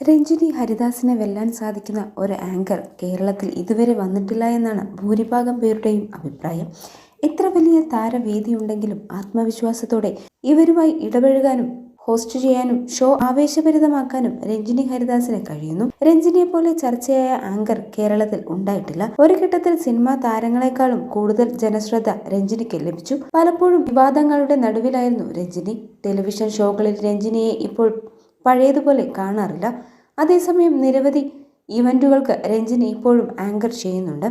രഞ്ജിനി ഹരിദാസിനെ വെല്ലാൻ സാധിക്കുന്ന ഒരു ആങ്കർ കേരളത്തിൽ ഇതുവരെ വന്നിട്ടില്ല എന്നാണ് ഭൂരിഭാഗം പേരുടെയും അഭിപ്രായം. എത്ര വലിയ താരവേദിയുണ്ടെങ്കിലും ആത്മവിശ്വാസത്തോടെ ഇവരുമായി ഇടപഴകാനും ഹോസ്റ്റ് ചെയ്യാനും ഷോ ആവേശഭരിതമാക്കാനും രഞ്ജിനി ഹരിദാസിന് കഴിയുന്നു. രഞ്ജിനിയെ പോലെ ചർച്ചയായ ആങ്കർ കേരളത്തിൽ ഉണ്ടായിട്ടില്ല. ഒരു ഘട്ടത്തിൽ സിനിമാ താരങ്ങളെക്കാളും കൂടുതൽ ജനശ്രദ്ധ രഞ്ജിനിക്ക് ലഭിച്ചു. പലപ്പോഴും വിവാദങ്ങളുടെ നടുവിലായിരുന്നു രഞ്ജിനി. ടെലിവിഷൻ ഷോകളിൽ രഞ്ജിനിയെ ഇപ്പോൾ പഴയതുപോലെ കാണാറില്ല. അതേസമയം നിരവധി ഇവന്റുകൾക്ക് രഞ്ജിനി ഇപ്പോഴും ആങ്കർ ചെയ്യുന്നുണ്ട്.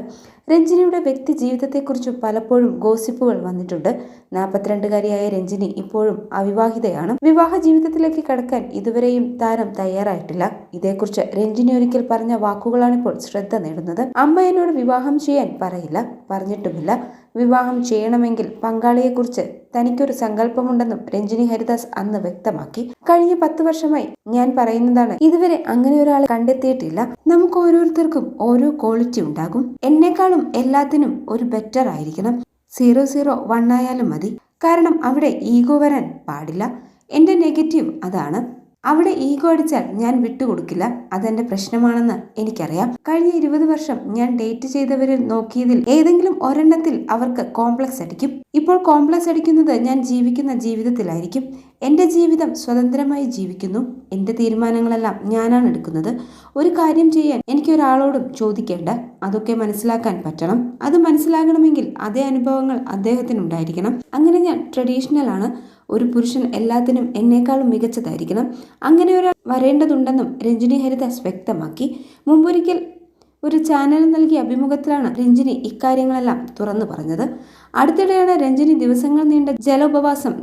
രഞ്ജിനിയുടെ വ്യക്തി ജീവിതത്തെക്കുറിച്ച് പലപ്പോഴും ഗോസിപ്പുകൾ വന്നിട്ടുണ്ട്. നാൽപ്പത്തിരണ്ടുകാരിയായ രഞ്ജിനി ഇപ്പോഴും അവിവാഹിതയാണ്. വിവാഹ ജീവിതത്തിലേക്ക് കടക്കാൻ ഇതുവരെയും താരം തയ്യാറായിട്ടില്ല. ഇതേക്കുറിച്ച് രഞ്ജിനി ഒരിക്കൽ പറഞ്ഞ വാക്കുകളാണിപ്പോൾ ശ്രദ്ധ നേടുന്നത്. അമ്മ എന്നോട് വിവാഹം ചെയ്യാൻ പറയില്ല പറഞ്ഞിട്ടുമില്ല. വിവാഹം ചെയ്യണമെങ്കിൽ പങ്കാളിയെക്കുറിച്ച് തനിക്കൊരു സങ്കല്പമുണ്ടെന്നും രഞ്ജിനി ഹരിദാസ് അന്ന് വ്യക്തമാക്കി. കഴിഞ്ഞ പത്ത് വർഷമായി ഞാൻ പറയുന്നതാണ് ഇതുവരെ അങ്ങനെ ഒരാളെ കണ്ടെത്തിയിട്ടില്ല. നമുക്ക് ഓരോരുത്തർക്കും ഓരോ ക്വാളിറ്റി ഉണ്ടാകും. എന്നെക്കാളും എല്ലാത്തിനും ഒരു ബെറ്റർ ആയിരിക്കണം. സീറോ സീറോ വൺ ആയാലും മതി. കാരണം അവിടെ ഈഗോ വരാൻ പാടില്ല. എന്റെ നെഗറ്റീവ് അതാണ്. അവിടെ ഈഗോ അടിച്ചാൽ ഞാൻ വിട്ടുകൊടുക്കില്ല. അതെന്റെ പ്രശ്നമാണെന്ന് എനിക്കറിയാം. കഴിഞ്ഞ ഇരുപത് വർഷം ഞാൻ ഡേറ്റ് ചെയ്തവരിൽ നോക്കിയതിൽ ഏതെങ്കിലും ഒരെണ്ണത്തിൽ അവർക്ക് കോംപ്ലക്സ് അടിക്കും. ഇപ്പോൾ കോംപ്ലക്സ് അടിക്കുന്നത് ഞാൻ ജീവിക്കുന്ന ജീവിതത്തിലായിരിക്കും. എന്റെ ജീവിതം സ്വതന്ത്രമായി ജീവിക്കുന്നു. എന്റെ തീരുമാനങ്ങളെല്ലാം ഞാനാണ് എടുക്കുന്നത്. ഒരു കാര്യം ചെയ്യാൻ എനിക്ക് ഒരാളോടും ചോദിക്കേണ്ട. അതൊക്കെ മനസ്സിലാക്കാൻ പറ്റണം. അത് മനസ്സിലാകണമെങ്കിൽ അതേ അനുഭവങ്ങൾ അദ്ദേഹത്തിനുണ്ടായിരിക്കണം. അങ്ങനെ ഞാൻ ട്രഡീഷണൽ ആണ്. ഒരു പുരുഷൻ എല്ലാത്തിനും എന്നേക്കാളും മികച്ചതായിരിക്കണം. അങ്ങനെ ഒരാൾ വരേണ്ടതുണ്ടെന്നും രഞ്ജിനി ഹരിദാസ് വ്യക്തമാക്കി. മുമ്പൊരിക്കൽ ഒരു ചാനൽ നൽകിയ അഭിമുഖത്തിലാണ് രഞ്ജിനി ഇക്കാര്യങ്ങളെല്ലാം തുറന്നു പറഞ്ഞത്. അടുത്തിടെയാണ് രഞ്ജിനി ദിവസങ്ങൾ നീണ്ട ജല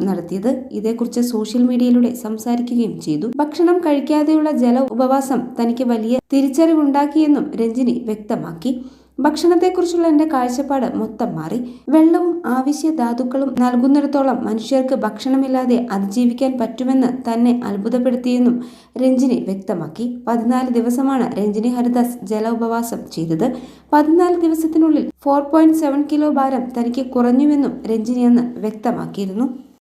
നടത്തിയത്. ഇതേക്കുറിച്ച് സോഷ്യൽ മീഡിയയിലൂടെ സംസാരിക്കുകയും ചെയ്തു. ഭക്ഷണം കഴിക്കാതെയുള്ള ജല ഉപവാസം തനിക്ക് വലിയ തിരിച്ചറിവുണ്ടാക്കിയെന്നും രഞ്ജിനി വ്യക്തമാക്കി. ഭക്ഷണത്തെക്കുറിച്ചുള്ള എന്റെ കാഴ്ചപ്പാട് മൊത്തം മാറി. വെള്ളവും ആവശ്യ ധാതുക്കളും നൽകുന്നിടത്തോളം മനുഷ്യർക്ക് ഭക്ഷണമില്ലാതെ അതിജീവിക്കാൻ പറ്റുമെന്ന് തന്നെ അത്ഭുതപ്പെടുത്തിയെന്നും രഞ്ജിനി വ്യക്തമാക്കി. പതിനാല് ദിവസമാണ് രഞ്ജിനി ഹരിദാസ് ജല ഉപവാസം ചെയ്തത്. പതിനാല് ദിവസത്തിനുള്ളിൽ ഫോർ പോയിന്റ് സെവൻ കിലോ ഭാരം തനിക്ക് കുറഞ്ഞുവെന്നും രഞ്ജിനി അന്ന് വ്യക്തമാക്കിയിരുന്നു.